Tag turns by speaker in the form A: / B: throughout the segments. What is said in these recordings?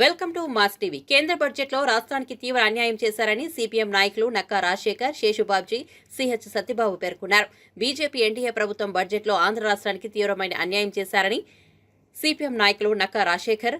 A: Welcome to mass TV. కేంద్ర బడ్జెట్లో రాష్ట్రానికి తీవ్ర అన్యాయం చేశారని సిపిఎం నాయకులు నక్కా రాజశేఖర్ శేషుబాబ్జీ సిహెచ్ సత్యబాబు పేర్కొన్నారు. బీజేపీ ఎన్డీఏ ప్రభుత్వం బడ్జెట్లో ఆంధ్ర రాష్ట్రానికి తీవ్రమైన అన్యాయం చేశారని సిపిఎం నాయకులు నక్కా రాజశేఖర్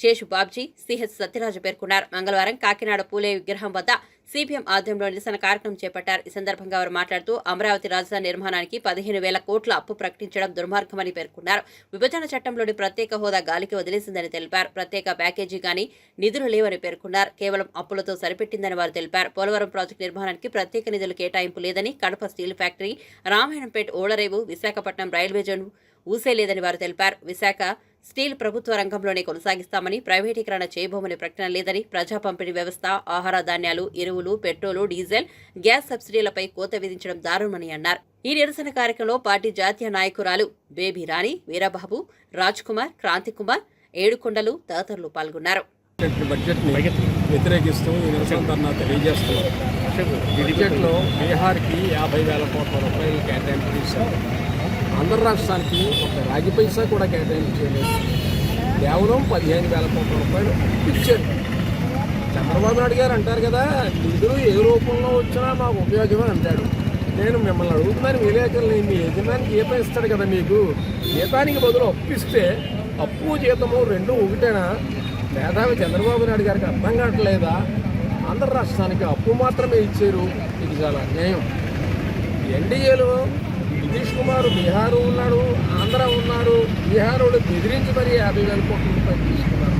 A: శేషు బాబ్జీ సిహెచ్ సత్యరాజు పేర్కొన్నారు. మంగళవారం కాకినాడ పూలే విగ్రహం వద్ద సిపిఎం ఆధ్వర్యంలో నిరసన కార్యక్రమం చేపట్టారు. ఈ సందర్భంగా వారు మాట్లాడుతూ అమరావతి రాజధాని నిర్మాణానికి పదిహేను వేల కోట్ల అప్పు ప్రకటించడం దుర్మార్గమని పేర్కొన్నారు. విభజన చట్టంలోని ప్రత్యేక హోదా గాలికి వదిలేసిందని తెలిపారు. ప్రత్యేక ప్యాకేజీ కానీ నిధులు లేవని పేర్కొన్నారు. కేవలం అప్పులతో సరిపెట్టిందని వారు తెలిపారు. పోలవరం ప్రాజెక్టు నిర్మాణానికి ప్రత్యేక నిధులు కేటాయింపు లేదని కడప స్టీల్ ఫ్యాక్టరీ రామాయణంపేట ఓడరేవు విశాఖపట్నం రైల్వే జోన్ ఊసేలేదని వారు తెలిపారు. విశాఖ స్టీల్ ప్రభుత్వ రంగంలోనే కొనసాగిస్తామని ప్రైవేటీకరణ చేయబోమని ప్రకటన లేదని ప్రజా పంపిణీ వ్యవస్థ ఆహార ధాన్యాలు ఎరువులు పెట్రోలు డీజిల్ గ్యాస్ సబ్సిడీలపై కోత విధించడం దారుణమని అన్నారు. ఈ నిరసన కార్యక్రమంలో పార్టీ జాతీయ నాయకురాలు బేబీ రాణి వీరబాబు రాజ్ కుమార్ క్రాంతి కుమార్ ఏడుకొండలు తదితరులు పాల్గొన్నారు.
B: వ్యతిరేకిస్తూ ఈ నిరసన ధర్నా బడ్జెట్లో బీహార్కి యాభై వేల కోట్ల రూపాయలు కేటాయింపు చేశారు ఆంధ్ర రాష్ట్రానికి ఒక రాగి పైసా కూడా కేటాయింపు చేయలేదు కేవలం పదిహేను వేల కోట్ల రూపాయలు ఇచ్చారు చంద్రబాబు నాయుడు గారు అంటారు కదా నిధులు ఏ రూపంలో వచ్చినా మాకు ఉపయోగం అని అంటాడు. నేను మిమ్మల్ని అడుగుతున్నాను విలేకరులు మీ యజమానికి జీతం ఇస్తాడు కదా మీకు? జీతానికి బదులు అప్పిస్తే అప్పు జీతము రెండు ఒకటేనా? మేధావి చంద్రబాబు నాయుడు గారికి అర్థం కావట్లేదా? ఆంధ్ర రాష్ట్రానికి అప్పు మాత్రమే ఇచ్చారు. ఇది చాలా అన్యాయం. ఎన్డీఏలో నితీష్ కుమార్ బీహార్ ఉన్నాడు ఆంధ్ర ఉన్నారు బీహార్ బెదిరించి మరి యాభై వేల కోట్ల రూపాయలు తీసుకున్నారు.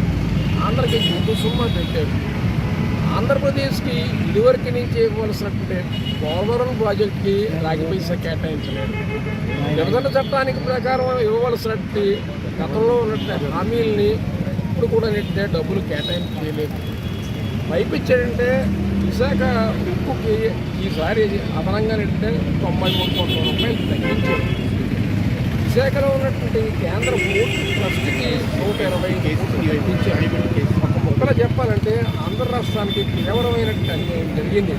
B: ఆంధ్రకి గుంపు సుమ్మ పెట్టారు. ఆంధ్రప్రదేశ్కి ఇదివరకు నుంచి ఇవ్వవలసినటువంటి పోలవరం ప్రాజెక్ట్కి రాగి పైసా కేటాయించలేదు. విభజన చట్టానికి ప్రకారం ఇవ్వవలసినటువంటి గతంలో ఉన్నటువంటి హామీల్ని ఇప్పుడు కూడా నెట్టే డబ్బులు కేటాయించలేదు పైపు పైపిచ్చాడంటే విశాఖ ఉప్పుకి ఈసారి అదనంగా నెట్టే తొంభై మూడు కోట్ల రూపాయలు విశాఖలో ఉన్నటువంటి కేంద్ర పోర్టు ట్రస్ట్కి నూట ఇరవై నుంచి తగ్గించారు ఒక ముక్కలో చెప్పాలంటే ఆంధ్ర రాష్ట్రానికి తీవ్రమైనటువంటి అన్యాయం జరిగింది.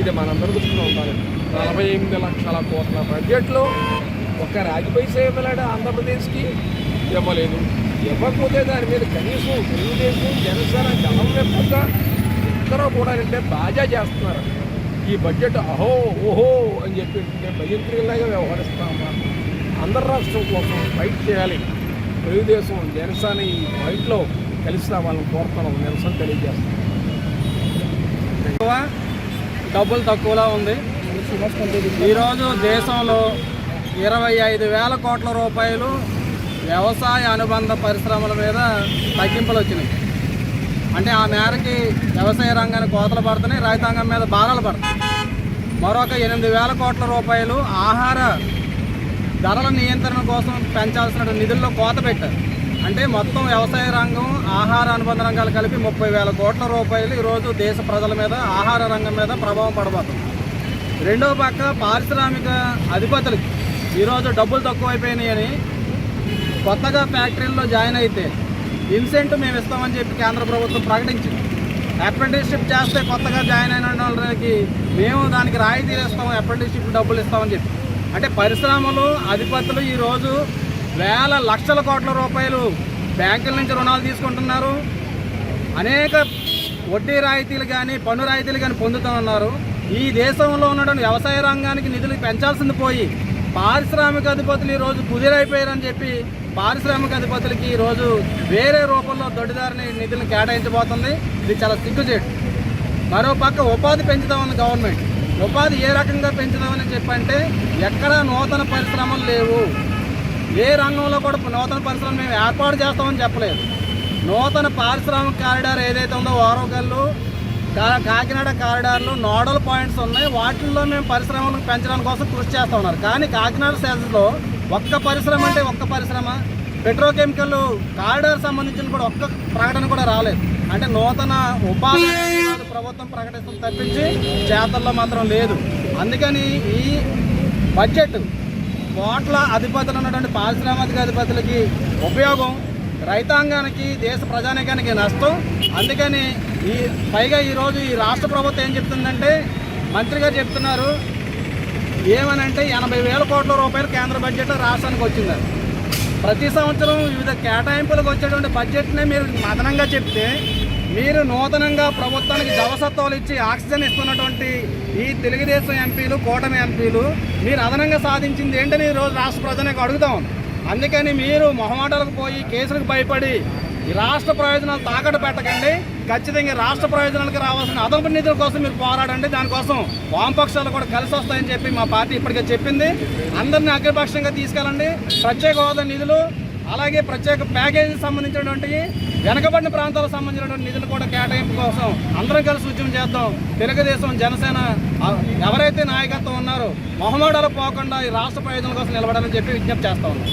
B: ఇది మనందరి దృష్టిలో ఉండాలి. నలభై ఎనిమిది లక్షల కోట్ల బడ్జెట్లో ఒక రాజపై పైసా ఆంధ్రప్రదేశ్కి. ఇవ్వలేదు. ఇవ్వకపోతే దాని మీద కనీసం తెలుగుదేశం జనసేన జనం వెప్పక ఇద్దరు కూడా అంటే బాజా చేస్తున్నారు. ఈ బడ్జెట్ అహో ఓహో అని చెప్పి భయంత్రిలాగా వ్యవహరిస్తామా ఆంధ్ర రాష్ట్రం కోసం ఫైట్ చేయాలి. తెలుగుదేశం జనసేన ఈ ఫైట్లో కలిసి రావాలని కోరుతున్నాం నిరసన తెలియజేస్తాం
C: ఎక్కువ డబ్బులు తక్కువలా ఉంది. ఈరోజు దేశంలో ఇరవై ఐదు వేల కోట్ల రూపాయలు వ్యవసాయ అనుబంధ పరిశ్రమల మీద తగ్గింపులు వచ్చినాయి. అంటే ఆ మేరకి వ్యవసాయ రంగానికి కోతలు పడుతున్నాయి రైతాంగం మీద భారాలు పడుతున్నాయి. మరొక ఎనిమిది వేల కోట్ల రూపాయలు ఆహార ధరల నియంత్రణ కోసం పెంచాల్సిన నిధుల్లో కోత పెట్టారు. అంటే మొత్తం వ్యవసాయ రంగం ఆహార అనుబంధ రంగాలు కలిపి ముప్పై వేల కోట్ల రూపాయలు ఈరోజు దేశ ప్రజల మీద ఆహార రంగం మీద ప్రభావం పడబోతుంది. రెండో పక్క పారిశ్రామిక అధిపతులకి ఈరోజు డబ్బులు తక్కువైపోయినాయని కొత్తగా ఫ్యాక్టరీల్లో జాయిన్ అయితే ఇన్సెంట్ మేము ఇస్తామని చెప్పి కేంద్ర ప్రభుత్వం ప్రకటించింది. అప్రెంటిస్షిప్ చేస్తే కొత్తగా జాయిన్ అయిన వాళ్ళకి మేము దానికి రాయితీలు ఇస్తాము అప్రెంటిస్షిప్ డబ్బులు ఇస్తామని చెప్పి. అంటే పరిశ్రమలు అధిపతులు ఈరోజు వేల లక్షల కోట్ల రూపాయలు బ్యాంకుల నుంచి రుణాలు తీసుకుంటున్నారు. అనేక వడ్డీ రాయితీలు కానీ పన్ను రాయితీలు కానీ పొందుతూ ఉన్నారు. ఈ దేశంలో ఉన్నటువంటి వ్యవసాయ రంగానికి నిధులు పెంచాల్సింది పోయి పారిశ్రామిక అధిపతులు ఈరోజు కుదిరైపోయారని చెప్పి పారిశ్రామిక అధిపతులకి ఈరోజు వేరే రూపంలో దొడ్డిదారిని నిధులను కేటాయించబోతుంది. ఇది చాలా సిగ్గుచేటు. మరో పక్క ఉపాధి పెంచుతా ఉంది గవర్నమెంట్. ఉపాధి ఏ రకంగా పెంచుదామని చెప్పంటే ఎక్కడా నూతన పరిశ్రమలు లేవు. ఏ రంగంలో కూడా నూతన పరిశ్రమ మేము ఏర్పాటు చేస్తామని చెప్పలేదు. నూతన పారిశ్రామిక కారిడార్ ఏదైతే ఉందో ఓరవగల్లు కాకినాడ కారిడార్లు నోడల్ పాయింట్స్ ఉన్నాయి. వాటిల్లో మేము పరిశ్రమలు పెంచడానికి కోసం కృషి చేస్తూ ఉన్నారు. కానీ కాకినాడ సెజ్లో ఒక్క పరిశ్రమ అంటే ఒక్క పరిశ్రమ. పెట్రోకెమికల్ కారిడార్ సంబంధించిన కూడా ఒక్క ప్రకటన కూడా రాలేదు. అంటే నూతన ఉపాధి ప్రభుత్వం ప్రకటిస్తుంది తప్పించి చేతల్లో మాత్రం లేదు. అందుకని ఈ బడ్జెట్ కోట్ల అధిపతులు ఉన్నటువంటి పారిశ్రామిక అధిపతులకి ఉపయోగం. రైతాంగానికి దేశ ప్రజానికానికి నష్టం. అందుకని ఈ పైగా ఈరోజు ఈ రాష్ట్ర ప్రభుత్వం ఏం చెప్తుందంటే మంత్రి గారు చెప్తున్నారు ఏమనంటే ఎనభై వేల కోట్ల రూపాయలు కేంద్ర బడ్జెట్ రాష్ట్రానికి వచ్చింది ప్రతి సంవత్సరం వివిధ కేటాయింపులకు వచ్చేటువంటి బడ్జెట్నే మీరు అదనంగా చెప్తే మీరు నూతనంగా ప్రభుత్వానికి జవసత్వాలు ఇచ్చి ఆక్సిజన్ ఇస్తున్నటువంటి ఈ తెలుగుదేశం ఎంపీలు కూటమి ఎంపీలు మీరు అదనంగా సాధించింది ఏంటని ఈరోజు రాష్ట్ర ప్రజలకు అడుగుతాం. అందుకని మీరు మొహమాటాలకు పోయి కేసులకు భయపడి ఈ రాష్ట్ర ప్రయోజనాలు తాకట్టు పెట్టకండి. ఖచ్చితంగా రాష్ట్ర ప్రయోజనాలకు రావాల్సిన అదనపు నిధుల కోసం మీరు పోరాడండి. దానికోసం వామపక్షాలు కూడా కలిసి వస్తాయని చెప్పి మా పార్టీ ఇప్పటికే చెప్పింది. అందరినీ అగ్రపక్షంగా తీసుకెళ్ళండి. ప్రత్యేక హోదా నిధులు అలాగే ప్రత్యేక ప్యాకేజీకి సంబంధించినటువంటి వెనకబడిన ప్రాంతాలకు సంబంధించినటువంటి నిధులు కూడా కేటాయింపు కోసం అందరం కలిసి ఉద్యమం చేద్దాం. తెలుగుదేశం జనసేన ఎవరైతే నాయకత్వం ఉన్నారో మొహమాడాలు పోకుండా ఈ రాష్ట్ర ప్రయోజనం కోసం నిలబడాలని చెప్పి విజ్ఞప్తి చేస్తా ఉన్నాం.